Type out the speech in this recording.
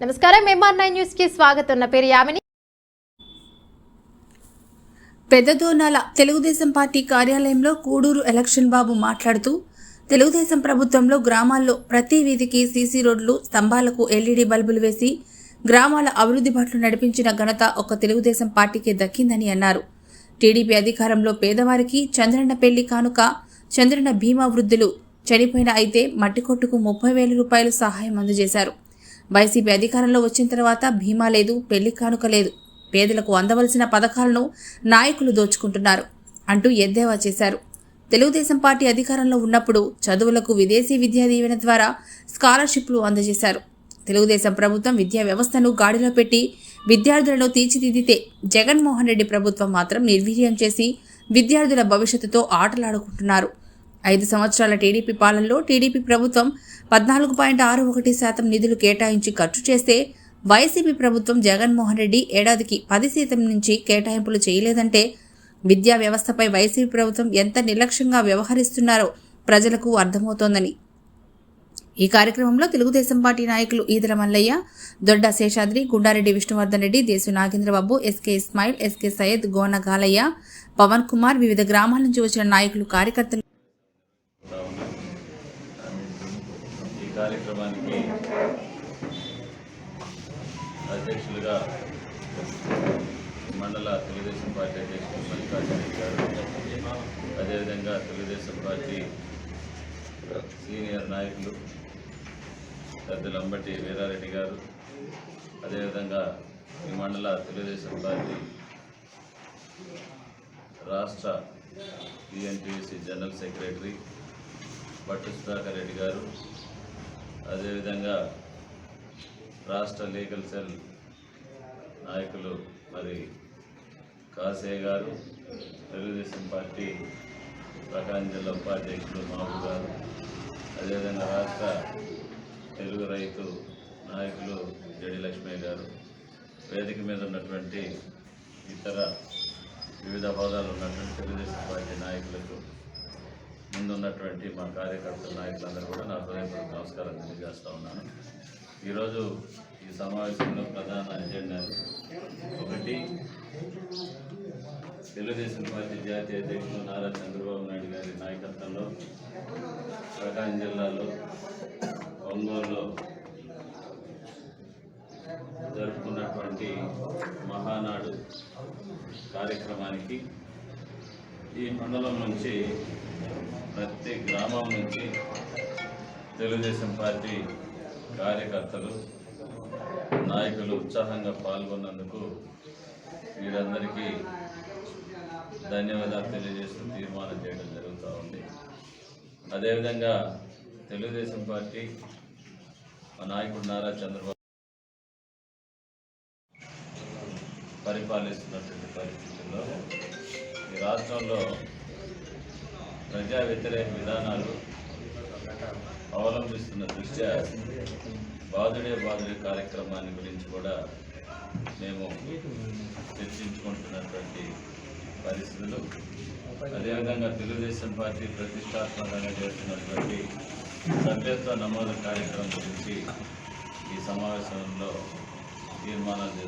నమస్కారం MR nine న్యూస్కి స్వాగతం. నా పేరు యామిని. పెద్దదోనాల తెలుగుదేశం పార్టీ కార్యాలయంలో కూడూరు ఎలక్షన్ బాబు మాట్లాడుతూ తెలుగుదేశం ప్రభుత్వంలో గ్రామాల్లో ప్రతి వీధికి సీసీ రోడ్లు స్తంభాలకు ఎల్ఈడీ బల్బులు వేసి గ్రామాల అభివృద్ధి బాటలు నడిపించిన ఘనత ఒక తెలుగుదేశం పార్టీకే దక్కిందని అన్నారు. టీడీపీ అధికారంలో పేదవారికి చంద్రన్న పెళ్ళి కానుక చంద్రన్న భీమా వృద్ధులు చనిపోయిన అయితే మట్టి కొట్టుకు ముప్పై వేల రూపాయలు సహాయం అందజేశారు. వైసీపీ అధికారంలో వచ్చిన తర్వాత భీమా లేదు పెళ్ళి కానుక లేదు. పేదలకు అందవలసిన పథకాలను నాయకులు దోచుకుంటున్నారు అంటూ ఎద్దేవా చేశారు. తెలుగుదేశం పార్టీ అధికారంలో ఉన్నప్పుడు చదువులకు విదేశీ విద్యా దీవెన ద్వారా స్కాలర్షిప్లు అందజేశారు. తెలుగుదేశం ప్రభుత్వం విద్యా వ్యవస్థను గాడిలో పెట్టి విద్యార్థులను తీర్చిదిద్దితే జగన్మోహన్ రెడ్డి ప్రభుత్వం మాత్రం నిర్వీర్యం చేసి విద్యార్థుల భవిష్యత్తుతో ఆటలాడుకుంటున్నారు. ఐదు సంవత్సరాల టీడీపీ పాలనలో టీడీపీ ప్రభుత్వం పద్నాలుగు పాయింట్ ఆరు ఒకటి శాతం నిధులు కేటాయించి ఖర్చు చేస్తే వైసీపీ ప్రభుత్వం జగన్మోహన్ రెడ్డి ఏడాదికి పది శాతం నుంచి కేటాయింపులు చేయలేదంటే విద్యా వ్యవస్థపై వైసీపీ ప్రభుత్వం ఎంత నిర్లక్ష్యంగా వ్యవహరిస్తున్నారో ప్రజలకు అర్థమవుతోందని. ఈ కార్యక్రమంలో తెలుగుదేశం పార్టీ నాయకులు ఈదర మల్లయ్య దొడ్డ శేషాద్రి గుండారెడ్డి విష్ణువర్ధన్ రెడ్డి దేశు నాగేంద్రబాబు ఎస్కే ఇస్మాయిల్ ఎస్కే సయ్యద్ గోన గాలయ్య పవన్ కుమార్ వివిధ గ్రామాల నుంచి వచ్చిన నాయకులు కార్యకర్తలు కావున ఈ కార్యక్రమానికి అధ్యక్షులుగా మండల తెలుగుదేశం పార్టీ అధ్యక్షులు మల్లికార్జున గారు అదేవిధంగా తెలుగుదేశం పార్టీ సీనియర్ నాయకులు పెద్దలు అంబటి వీరారెడ్డి గారు. అదేవిధంగా ఈ మండల తెలుగుదేశం పార్టీ రాష్ట్ర TNTC general secretary Bhattu Sudhakar Reddy గారు. అదేవిధంగా రాష్ట్ర లీగల్ సెల్ నాయకులు మరి కాసే గారు తెలుగుదేశం పార్టీ ప్రకాశం జిల్లా ఉపాధ్యక్షులు మాబు గారు అదేవిధంగా రాష్ట్ర తెలుగు రైతు నాయకులు జడి లక్ష్మయ్య గారు వేదిక మీద ఉన్నటువంటి ఇతర వివిధ హోదాలు ఉన్నటువంటి తెలుగుదేశం పార్టీ నాయకులకు ముందున్నటువంటి మా కార్యకర్తల నాయకులందరూ కూడా నా హృదయపూర్వక నమస్కారం తెలియజేస్తా ఉన్నాను. ఈరోజు ఈ సమావేశంలో ప్రధాన ఎజెండాలు ఒకటి తెలుగుదేశం పార్టీ జాతీయ అధ్యక్షులు నారా చంద్రబాబు నాయుడు గారి నాయకత్వంలో ప్రకాశం జిల్లాలో ఒంగోలులో జరుపుకున్నటువంటి మహానాడు కార్యక్రమానికి ఈ మండలం నుంచి ప్రతి గ్రామం నుంచి తెలుగుదేశం పార్టీ కార్యకర్తలు నాయకులు ఉత్సాహంగా పాల్గొన్నందుకు వీరందరికీ ధన్యవాదాలు తెలియజేస్తూ తీర్మానం చేయడం జరుగుతూ ఉంది. అదేవిధంగా తెలుగుదేశం పార్టీ మా నాయకుడు నారా చంద్రబాబు పరిపాలిస్తున్నటువంటి పరిస్థితుల్లో ఈ రాష్ట్రంలో ప్రజా వ్యతిరేక విధానాలు అవలంబిస్తున్న దృష్ట్యా బాధుడే బాధుడే కార్యక్రమాన్ని గురించి కూడా మేము చర్చించుకుంటున్నటువంటి పరిస్థితులు. అదేవిధంగా తెలుగుదేశం పార్టీ ప్రతిష్టాత్మకంగా చేస్తున్నటువంటి సభ్యత్వ నమోదు కార్యక్రమం గురించి ఈ సమావేశంలో తీర్మానాలు